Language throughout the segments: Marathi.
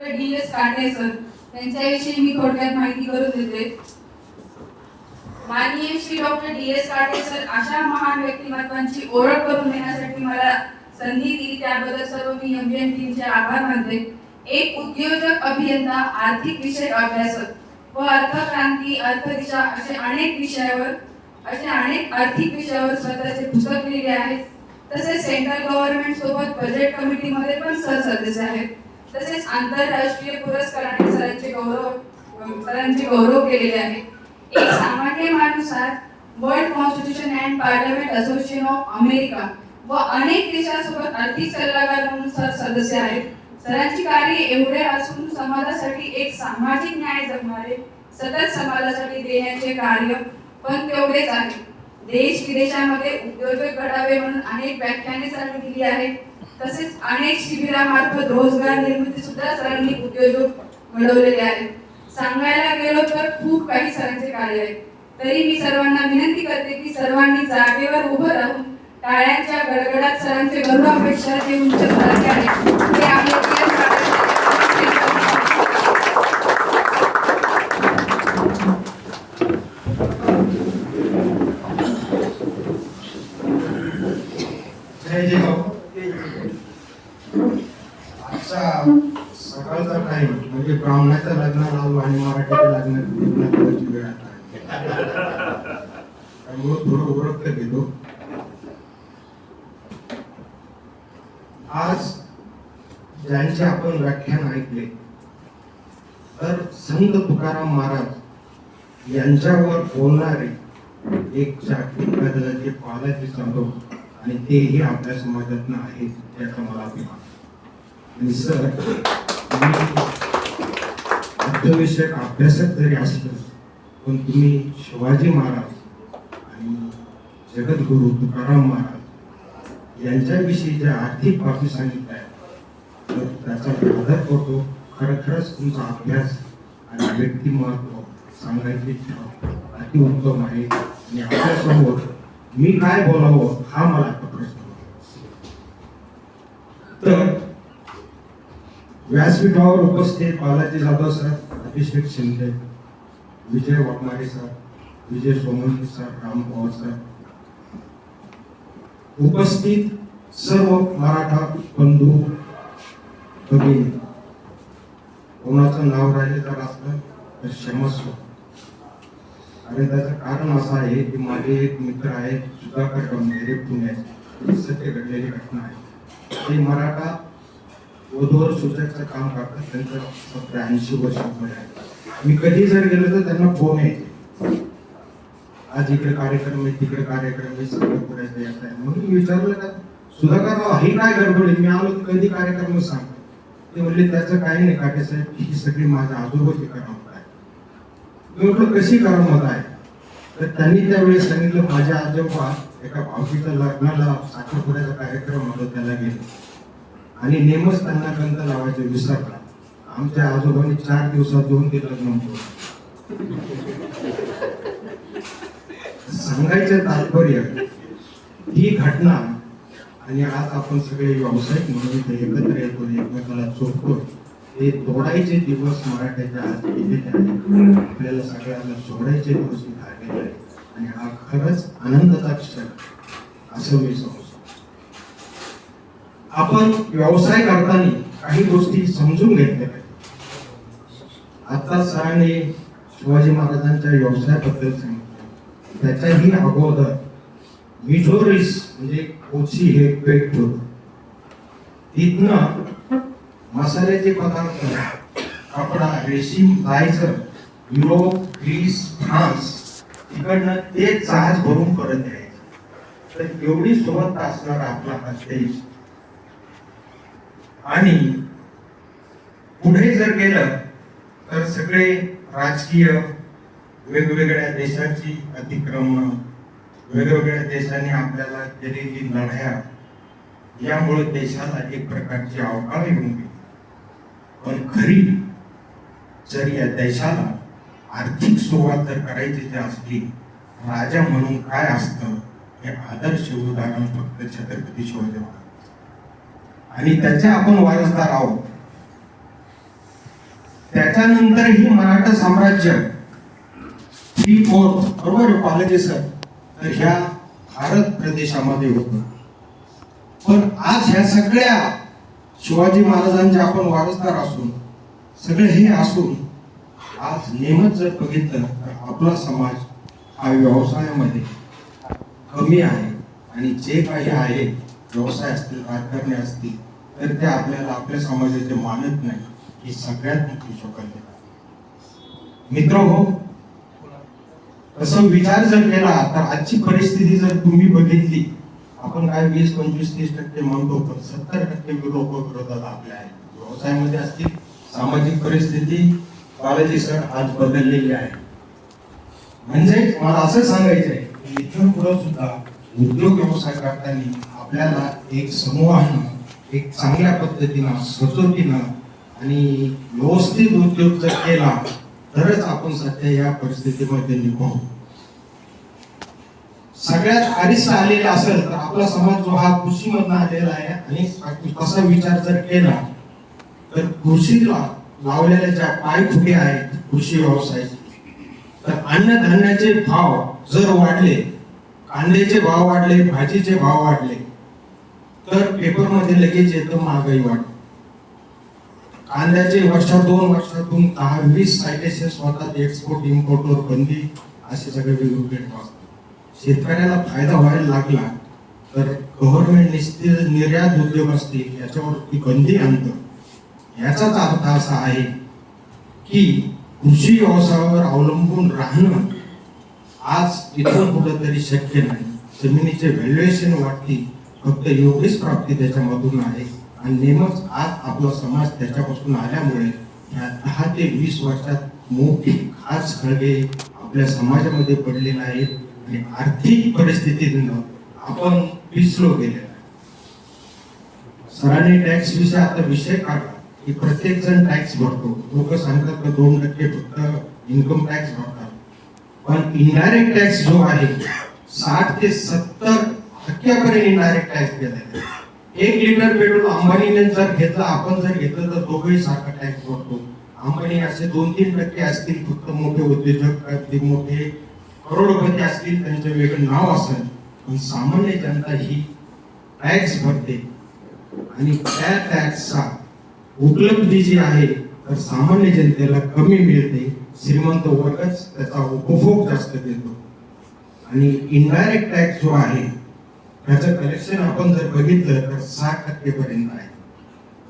D S Kate sir. त्यांच्याविषयी मी थोडक्यात माहिती करून देते. माननीय Shri doctor D S Kate sir अशा महान व्यक्तिमत्वांची ओळख करून देण्यासाठी मला संधी दिली. त्याबद्दल सर्व मी एमबीएन टीमचे आभार मानते. एक उद्योजक अभियंता आर्थिक विषय अभ्यासक व अर्थक्रांती अर्थदिशा असे अनेक विषयावर असे अनेक आर्थिक विषयावर स्वतःचे पुस्तक लिहिले आहेत तसेच सेंट्रल गव्हर्नमेंट सोबत बजेट कमिटीमध्ये पण सहसदस्य आहेत. तसेच आंतरराष्ट्रीय पुरस्काराने सरांचे गौरव सरांचे गौरव केलेले आहे. एक सामान्य माणूसात world constitution and parliament association of America व अनेक देशांसोबत आर्थिक सल्लागार म्हणून सर सदस्य आहेत. सरांची कार्य एवढे असून समाजासाठी एक सामाजिक न्याय जगणारे सतत समाजासाठी देण्याचे कार्य पण तेवढेच आहे. देश विदेशामध्ये उद्योजक घडावे म्हणून अनेक व्याख्याने सरांनी दिली आहेत. तसेच अनेक शिबिरामार्फत रोजगार निर्मिती सुद्धा सरांनी उद्योजक घडवलेले आहेत. सांगायला गेलो तर खूप काही सरांचे कार्य आहे. तरी मी सर्वांना विनंती करते की सर्वांनी जागेवर उभं राहून टाळ्यांच्या गडगडात सरांचे गौरवापेक्षा जे उंच करायचे आहे ते आपले प्रिय जय जय भाऊ आजचा सकाळचा टाइम म्हणजे ब्राह्मणाचं लग्न लावू आणि मराठीचं लग्न लग्न करायची वेळ आता आहे. त्यामुळं थोडं ओळख घेतो आज ज्यांचे आपण व्याख्यान ऐकले तर संत तुकाराम महाराज यांच्यावर बोलणारे एक जागतिक बदलाचे पालाचे साधू आणि तेही आपल्या समाजातनं आहेत याचा मला अभिमान. आणि सर मी अर्थविषयक अभ्यासक जरी असलं पण तुम्ही शिवाजी महाराज आणि जगद्गुरु तुकाराम महाराज यांच्याविषयी ज्या आर्थिक बाबी सांगितल्या आहेत, तर त्याचा आदर करतो. खरं खरंच तुमचा अभ्यास आणि व्यक्तिमत्व सांगायची इच्छा अति उत्तम आहे. आणि आपल्यासमोर मी काय बोलावं हा मला आता प्रश्न तर व्यासपीठावर उपस्थित Balaji Jadhav sir Abhishek Shinde Vijay Waghmare sir Vijay Somanti sir Ram Pawar sir. उपस्थित सर्व मराठा बंधू भगिनी कोणाचं नाव राहिले तर असलं तर क्षमस्व. आणि त्याचं कारण असं आहे की माझे एक मित्र आहेत सुधाकर गंभीरे पुण्याचे. सत्य घडलेली घटना आहे. ते मराठा वधूवर सूचकचं काम करतात त्यांचं सत्तर ऐंशी वर्ष आहे. मी कधी जर गेलो तर त्यांना फोन यायचे आज इकडे कार्यक्रम आहे तिकडे कार्यक्रम आहे सगळं करायचं येत आहे. म्हणून विचारलं का सुधाकर राव काय गडबड मी आलो कधी कार्यक्रम सांगतो? ते म्हणले त्याचं काही नाही काटे साहेब ही सगळी माझ्या आजोबाची करामत आहे मी म्हटलं कशी करामत आहे तर त्यांनी त्यावेळेस सांगितलं माझ्या आजोबा एका भावकीच्या लग्नाला साखरपुड्याचा कार्यक्रम होता त्याला गेले. आणि नेमच त्यांना ग्रंथ लावायचे विसरला. आमच्या आजोबांनी चार दिवसात दोन ते लग्न सांगायचं तात्पर्य ही घटना आणि आज आपण सगळे व्यावसायिक म्हणून इथे एकत्र येतो एकमेकाला चोखतो. हे तोडायचे दिवस मराठ्याच्या आज गेलेले आहेत. आपल्याला सगळ्यांना सोडायचे दिवस इथे आलेले आहेत. आणि हा खरंच आनंदाचा क्षण असं मी समजतो. आपण व्यवसाय करताना काही गोष्टी समजून घेतल्या पाहिजे. आता सरांनी शिवाजी महाराजांच्या व्यवसायाबद्दल सांगितलं. त्याच्याही अगोदर मिठोरीस म्हणजे कोची हे पेट होत तिथनं मसाल्याचे पदार्थ कपडा रेशीम जायचं युरोप ग्रीस फ्रान्स तिकडनं ते जहाज भरून परत यायचं. तर एवढी सोबत असणार आपला हा देश. आणि पुढे जर गेलं तर सगळे राजकीय वेगवेगळ्या देशाची अतिक्रमण वेगवेगळ्या देशांनी आपल्याला केलेली लढ्या यामुळे देशाला एक प्रकारची अवकाळ येऊन गेली. पण खरी जर या देशाला आर्थिक सुरुवात जर करायची जी असली राजा म्हणून काय असतं हे आदर्श उदाहरण फक्त छत्रपती शिवाजी महाराज. आणि त्याचे आपण वारसदार आहोत. त्याच्यानंतरही मराठा साम्राज्य थ्री फोर्थ बरोबर आहे सर? ह्या भारत प्रदेशामध्ये होतं. पण आज ह्या सगळ्या शिवाजी महाराजांचे आपण वारसदार असून सगळे हे असून आज नेहमच जर बघितलं तर आपला समाज हा व्यवसायामध्ये कमी आहे आणि जे काही आहे व्यवसाय असतील राजकारणी असतील तर ते आपल्याला आपल्या समाजाचे मानत नाही ही सगळ्यात मोठी शोकांतिका मित्र हो असं विचार जर केला तर आजची परिस्थिती जर तुम्ही बघितली आपण काय वीस पंचवीस तीस टक्के म्हणतो पण सत्तर टक्के लोक विरोधात आपले आहेत. व्यवसायामध्ये असतील सामाजिक परिस्थिती बालाजी सर आज बदललेली आहे. म्हणजे मला असं सांगायचं आहे की इथून पुढे सुद्धा उद्योग व्यवसाय करताना आपल्याला एक समूहानं एक चांगल्या पद्धतीनं सचोटीनं आणि व्यवस्थित उद्योग जर केला तरच आपण सध्या या परिस्थितीमध्ये निघू सगळ्यात आधीच आलेला असेल तर आपला समाज जो हा कृषीमधनं आलेला आहे आणि तसा विचार जर केला तर कृषीला लावलेल्या ज्या पायखुटी आहेत कृषी व्यवसायाचे तर अन्नधान्याचे भाव जर वाढले कांद्याचे भाव वाढले भाजीचे भाव वाढले तर पेपरमध्ये लगेच येतं महागाई वाढते. कांद्याचे वर्षात दोन वर्षातून दहा वीस सायटेसेस होतात एक्सपोर्ट इम्पोर्टवर बंदी असे सगळे वेगवेगळे असतात. शेतकऱ्याला फायदा व्हायला लागला तर गव्हर्नमेंट निश्चित निर्यात उद्योग असतील याच्यावरती बंदी आणतं. याचाच अर्थ असा आहे की कृषी व्यवसायावर अवलंबून राहणं आज इथून कुठंतरी शक्य नाही. जमिनीचे व्हॅल्युएशन वाटते फक्त एवढीच प्राप्ती त्याच्यामधून आहे. आणि नेमच आज आपला समाज त्याच्यापासून आल्यामुळे या दहा ते वीस वर्षात मोठी खास खळगे आपल्या समाजामध्ये पडलेले आहेत. आणि आर्थिक परिस्थितीनं आपण पिसलो गेले आहे सरांनी टॅक्स विषय आता विषय काढला. की प्रत्येक जण टॅक्स भरतो. लोक सांगतात का दोन टक्के फक्त इन्कम टॅक्स भरतात. पण इनडायरेक्ट टॅक्स जो आहे साठ ते सत्तर टक्क्यापर्यंत इनडायरेक्ट टॅक्स केला एक लिटर पेट्रोल अंबानीने जर घेतलं आपण जर घेतलं तर दोघेही सारखा टॅक्स भरतो. अंबानी असे दोन तीन टक्के असतील फक्त मोठे उद्योजक मोठे करोडपती असतील त्यांचं वेगळं नाव असेल. पण सामान्य जनता ही टॅक्स भरते. आणि त्या टॅक्सचा उपलब्धी जी आहे तर सामान्य जनतेला कमी मिळते. श्रीमंत वर्गच त्याचा उपभोग जास्त देतो. आणि इनडायरेक्ट टॅक्स जो आहे त्याचं कलेक्शन आपण जर बघितलं तर साठ टक्केपर्यंत आहे.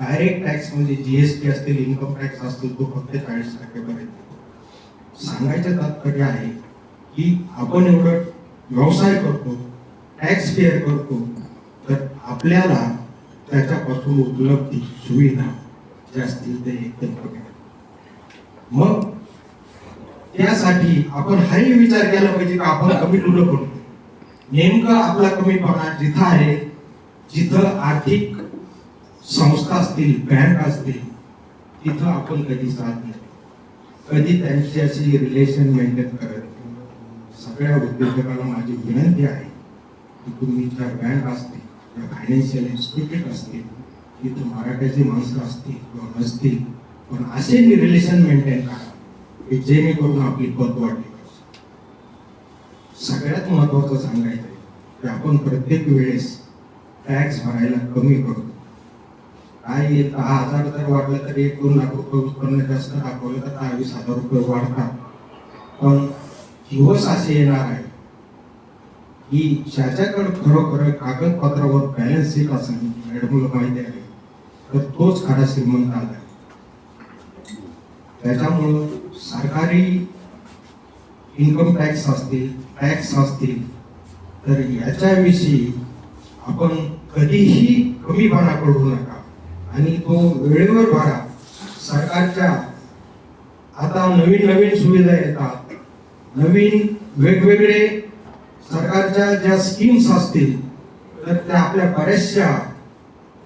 डायरेक्ट टॅक्स म्हणजे जीएसटी असतील इन्कम टॅक्स असतील तो फक्त चाळीस टक्केपर्यंत सांगायचं तात्पर्य आहे की आपण एवढं व्यवसाय करतो टॅक्स पेअर करतो तर आपल्याला त्याच्यापासून उपलब्धी सुविधा ज्या असतील ते एकदम कमी मग त्यासाठी आपण हाही विचार केला पाहिजे की आपण कमी तुलं पडतो नेमकं आपला कमीपणा जिथं आहे जिथं आर्थिक संस्था असतील बँक असतील तिथं आपण कधी साथ नाही. कधी त्यांच्याशी रिलेशन मेंटेन करत सगळ्या उद्योजकांना माझी विनंती आहे की तुम्ही ज्या बँक असतील ज्या फायनान्शियल इन्स्टिट्यूट असतील तिथं मराठ्याची माणसं असतील किंवा नसतील पण असे मी रिलेशन मेंटेन करा की जेणेकरून आपली पद वाढली. सगळ्यात महत्वाचं सांगायचं आहे की आपण प्रत्येक वेळेस टॅक्स भरायला कमी करतो काय एक दहा हजार जर वाढलं तर एक दोन लाख रुपये उत्पन्न जास्त दाखवलं तर दहा वीस हजार रुपये वाढतात. पण दिवस असे येणार आहे की ज्याच्याकडे खरोखर कागदपत्रावर बॅलन्स शीट असेल मॅडमला माहिती आहे तर तोच खरा श्रीमंत आला त्याच्यामुळं सरकारी इन्कम टॅक्स असतील टॅक्स असतील तर याच्याविषयी आपण कधीही कमीपणा करू नका. आणि तो वेळेवर भरा. सरकारच्या आता नवीन नवीन सुविधा येतात. नवीन वेगवेगळे सरकारच्या ज्या स्कीम्स असतील तर त्या आपल्या बऱ्याचशा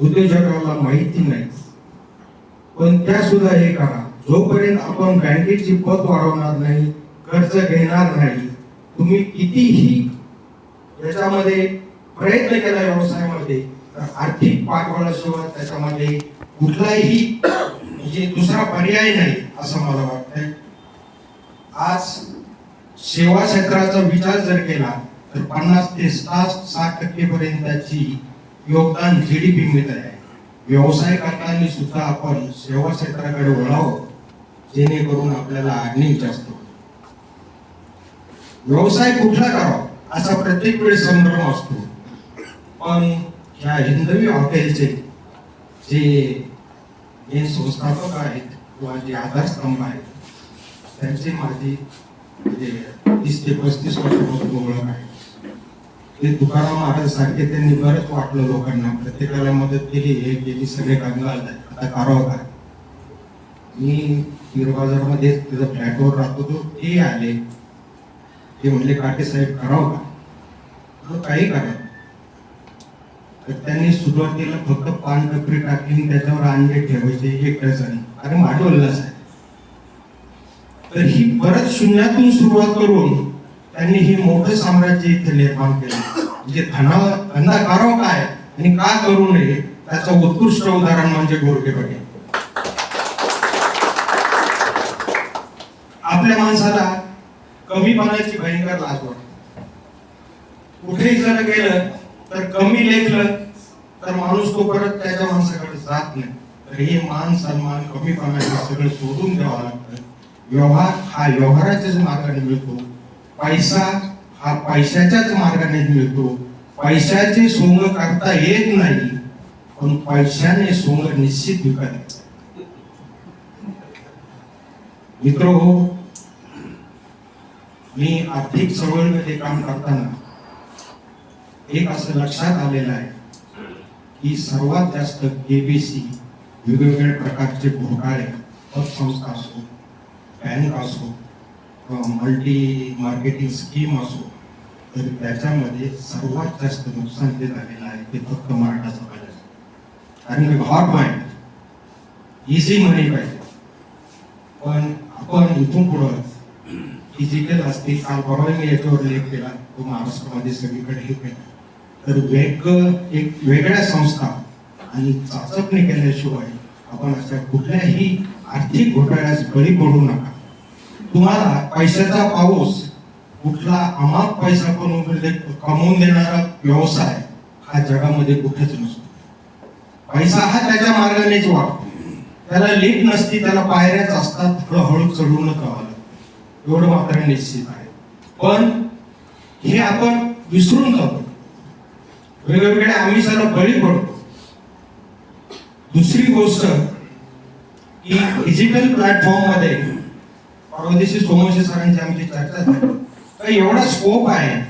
उद्योजकांना माहिती नाही. पण त्या सुद्धा हे करा. जोपर्यंत आपण बँकेची पत वाढवणार नाही कर्ज घेणार नाही तुम्ही कितीही याच्यामध्ये प्रयत्न केला व्यवसायामध्ये तर आर्थिक पाठबळाशिवाय त्याच्यामध्ये कुठलाही म्हणजे दुसरा पर्याय नाही असं मला वाटतंय आज सेवा क्षेत्राचा विचार जर केला तर पन्नास ते साठ सात टक्के पर्यंतची योगदान जीडीपी मध्ये आहे व्यवसाय करताना सुद्धा आपण सेवा क्षेत्राकडे वळावं जेणेकरून आपल्याला अर्निंग जास्त होईल. व्यवसाय कुठला करावा असा प्रत्येक वेळेस संभ्रम असतो. पण ह्या हिंदवी हॉटेलचे जे मेन संस्थापक आहेत किंवा जे आधारस्तंभ आहेत त्यांचे माझी तीस ते पस्तीस वर्षापासून ओळख आहे. ते तुकाराम महाराज सारखे त्यांनी बरंच वाटलं लोकांना. प्रत्येकाला मदत केली हे केली सगळे कामगार आता करावं काय मी पीर बाजारमध्ये त्याचा फ्लॅटवर राहतो तो ते आले. ते म्हणले काटे साहेब करावं का? काही करा तर त्यांनी सुरुवातीला फक्त पान टपरी टाकली आणि त्याच्यावर अंडे ठेवायचे हे डझन आणि माडवलंच आहे तर ही परत शून्यातून सुरुवात करून त्यांनी हे मोठं साम्राज्य इथे निर्माण केलं. म्हणजे धना धंदा करावा काय आणि का करू नये त्याचं उत्कृष्ट उदाहरण म्हणजे गोरके पाटील. आपल्या माणसाला कमीपणाची भयंकर लाज वाटते कुठेही जर गेलं तर कमी लेखलं तर माणूस तो परत त्याच्या माणसाकडे जात नाही. तर हे मान सन्मान कमीपणा सगळं सोडून द्यावं लागतं. व्यवहार हा व्यवहाराच्याच मार्गाने मिळतो. पैसा हा पैशाच्याच मार्गाने मिळतो. पैशाचे सोंग करता येत नाही पण पैशाने सोंग निश्चित विकत मित्र हो मी आर्थिक चळवळीमध्ये काम करताना एक असं लक्षात आलेलं आहे की सर्वात जास्त केबीसी वेगवेगळ्या प्रकारचे घोटाळे पतसंस्था असो बँक असो मल्टी मार्केटिंग स्कीम असो तर त्याच्यामध्ये सर्वात जास्त नुकसान जे झालेलं आहे ते फक्त मराठा समाजाचं कारण की हॉट माइंड इझी मनी पाहिजे. पण आपण इथून पुढं डिजिटल असते काल परवा याच्यावर लेख केला तो महाराष्ट्रामध्ये सगळीकडे हे केला तर वेग एक वेगळ्या संस्था आणि चाचपणी केल्याशिवाय आपण अशा कुठल्याही आर्थिक घोटाळ्यास बळी पडू नका तुम्हाला पैशाचा पाऊस कुठला अमाप पैसा कमवून कमवून देणारा व्यवसाय हा जगामध्ये कुठेच नसतो पैसा हा त्याच्या मार्गानेच वाटतो त्याला लीक नसती त्याला पायऱ्याच असतात हळूहळू चढूनच जावं एवढं मात्र निश्चित आहे. पण हे आपण विसरून जातो वेगवेगळ्या आमिषाला बळी पडतो. दुसरी गोष्ट की डिजिटल प्लॅटफॉर्ममध्ये परवा दिवशी सरांची आमची चर्चा झाली. तर एवढा स्कोप आहे.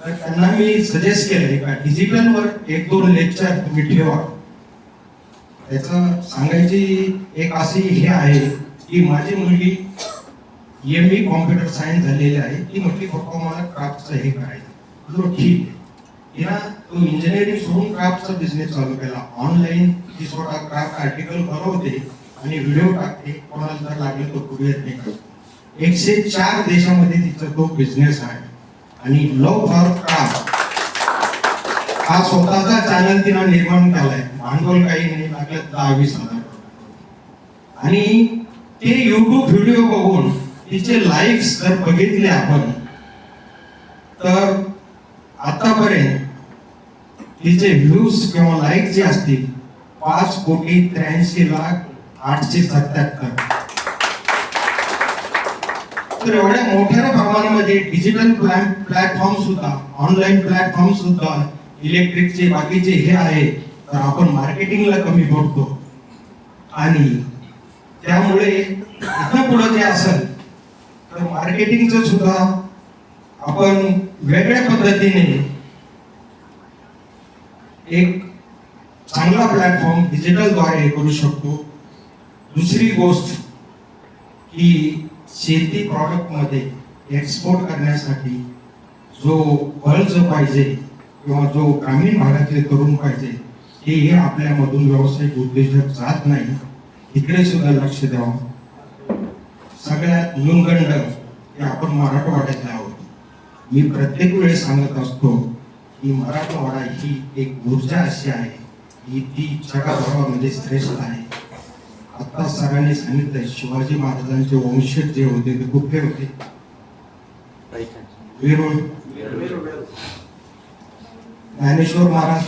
तर त्यांना मी सजेस्ट केलंय का डिजिटल वर एक दोन लेक्चर तुम्ही ठेवा. त्याचं सांगायची एक अशी हे आहे की माझी मुलगी एम ए कॉम्प्युटर सायन्स झालेली आहे. ती म्हटली पप्पा मला क्राफ्टचं हे करायचं. म्हणलो ठीक आहे. या तो इंजिनिअरिंग सोडून क्राफ्टचा बिझनेस चालू केला. ऑनलाईन ती स्वतः क्राफ्ट आर्टिकल बनवते आणि व्हिडिओ टाकते. कोणाला जर लागलं तो कुरिअर हे करते एकशे चार देशामध्ये तिचा तो बिझनेस आहे. आणि लव फॉर क्राफ्ट हा स्वतःचा चॅनल तिनं निर्माण केलाय. भांडवल काही नाही लागलं दहा वीस हजार. आणि ते युट्यूब व्हिडिओ बघून तिचे लाईफ जर बघितले आपण. तर आतापर्यंत तिचे व्ह्यूज किंवा लाईक जे असतील पाच कोटी त्र्याऐंशी लाख आठशे सत्याहत्तर. तर एवढ्या मोठ्या प्रमाणामध्ये डिजिटल प्लॅटफॉर्म सुद्धा ऑनलाईन प्लॅटफॉर्म सुद्धा इलेक्ट्रिकचे बाकीचे हे आहे तर आपण मार्केटिंगला कमी पडतो आणि त्यामुळे इथं पुढं जे असेल तर मार्केटिंगचं सुद्धा आपण वेगळ्या पद्धतीने एक चांगला प्लॅटफॉर्म डिजिटलद्वारे करू शकतो. दुसरी गोष्ट की शेती प्रॉडक्टमध्ये एक्सपोर्ट करण्यासाठी जो बळ जो पाहिजे किंवा जो ग्रामीण भागातले तरुण पाहिजे हे आपल्यामधून व्यावसायिक उद्योजक जात नाही. इकडे सुद्धा लक्ष द्यावं. सगळ्यात न्यूनगंड हे आपण मराठवाड्यातले आहोत मी प्रत्येक वेळेस सांगत असतो की मराठवाडा ही एक ऊर्जा अशी आहे की ती जगाभरामध्ये श्रेष्ठ आहे. आता सरांनी सांगितलं शिवाजी महाराजांचे वंशज जे होते ते कुठे होते? वेरूळ ज्ञानेश्वर महाराज.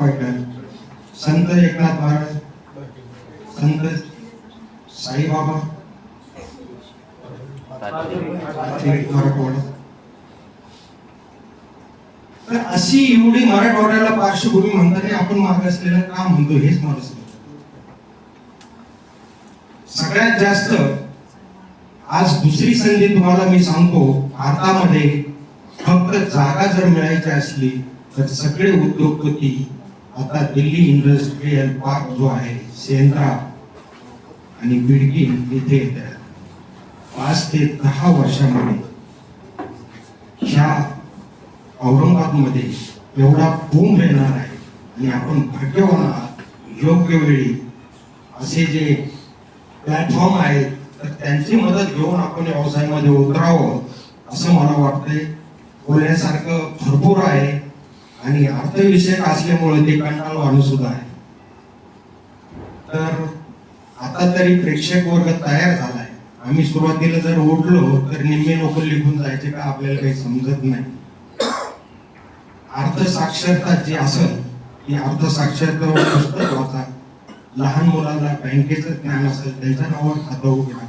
पैठण. संत एकनाथ महाराज. संत साईबाबा मराठवाडा तर अशी एवढी मराठवाड्याला पार्श्वभूमी म्हणताना आपण मागासलेलं का म्हणतो हेच मला सगळ्यात जास्त आज दुसरी संधी तुम्हाला मी सांगतो भारतामध्ये फक्त जागा जर मिळायची असली तर सगळे उद्योगपती आता दिल्ली इंडस्ट्रीयल पार्क जो आहे सेंद्रा आणि बिडगी इथे पाच ते दहा वर्षामध्ये ह्या औरंगाबादमध्ये एवढा बूम येणार आहे आणि आपण भाग्यवान आहात. योग्य वेळी असे जे प्लॅटफॉर्म आहेत तर त्यांची मदत घेऊन आपण व्यवसायामध्ये उतरावं असं मला वाटतंय. बोलण्यासारखं भरपूर आहे आणि अर्थविषयक असल्यामुळे ते कंटाळवाणं सुद्धा आहे. तर आता तरी प्रेक्षक वर्ग तयार झालाय. आम्ही सुरुवातीला जर उठलो तर निम्मे लोक लिहून जायचे का आपल्याला काही समजत नाही. अर्थसाक्षरता जी असेल ती अर्थसाक्षरता पुस्तक वाचा. लहान मुलांना बँकेचं ज्ञान असेल त्यांच्या नावावर खातं उघडा.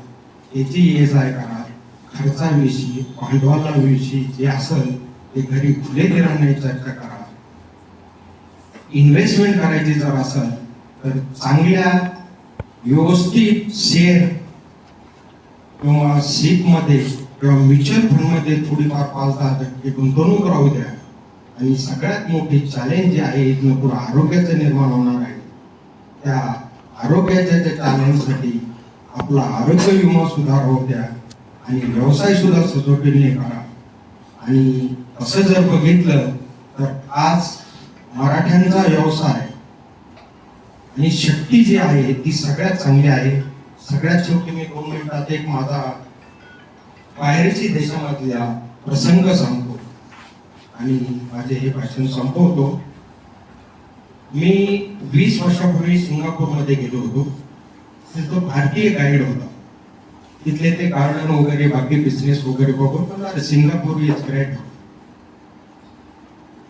याची ये जाय करा. खर्चाविषयी भांडवलाविषयी जे असेल ते घरी खुले दिरांनी चर्चा करा. इन्व्हेस्टमेंट करायची जर असेल तर चांगल्या व्यवस्थित शेअर किंवा सीपमध्ये किंवा म्युच्युअल फंडमध्ये थोडीफार पाच दहा टक्के गुंतवणूक राहू द्या. आणि सगळ्यात मोठी चॅलेंज जे आहे इथनं पुढं आरोग्याचं निर्माण होणार आहे. त्या आरोग्याच्या त्या चॅलेंजसाठी आपला आरोग्य विमा सुद्धा राहू द्या आणि व्यवसाय सुद्धा सचोटीने करा. आणि असं जर बघितलं तर आज मराठ्यांचा व्यवसाय आणि शक्ती जी आहे ती सगळ्यात चांगली आहे. सगळ्यात शेवटी मी दोन मिनिटात एक माझा बाहेरची देशामधल्या प्रसंग सांगतो. आणि माझे हे भाषण संपवतो. मी वीस वर्षापूर्वी सिंगापूरमध्ये गेलो होतो. तिथं भारतीय गाईड होता. तिथले ते गार्डन वगैरे बाकी बिझनेस वगैरे बघून मला सिंगापूर इज ग्रेट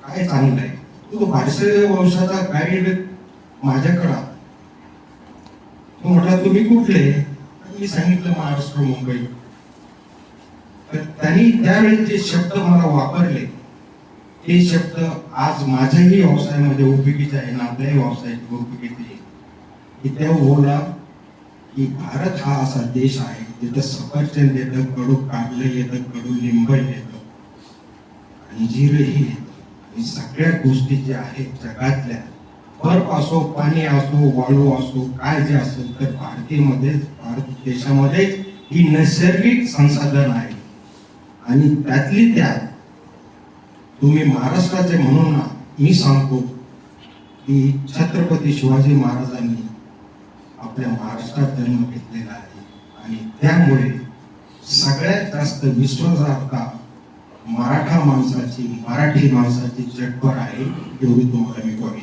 काय चांगलं आहे? तो भारतीय वंशाचा गाईड माझ्याकडं तो म्हटला तुम्ही कुठले? मी सांगितलं महाराष्ट्र मुंबई. तर त्यांनी त्यावेळी जे शब्द मला वापरले ते शब्द आज माझ्याही व्यवसायामध्ये उपयोगीचे आहे ना आपल्याही व्यवसायात उपयोगीचे की त्या बोलला की भारत हा असा देश आहे जिथं सफरचंद येतं कडू काढलं येतं कडू लिंब येतं अंजीरही येतं. आणि सगळ्या गोष्टी ज्या आहेत जगातल्या बर्फ असो पाणी असो वाळू असो काय जे असेल तर भारतीयमध्येच भारत देशामध्ये ही नैसर्गिक संसाधन आहे. आणि त्यातली त्यात तुम्ही महाराष्ट्राचे म्हणून ना मी सांगतो की छत्रपती शिवाजी महाराजांनी आपल्या महाराष्ट्रात जन्म घेतलेला आहे. आणि त्यामुळे सगळ्यात जास्त विश्वासार्हता मराठा माणसाची मराठी माणसाची जगभर आहे एवढी तुम्हाला मी कळी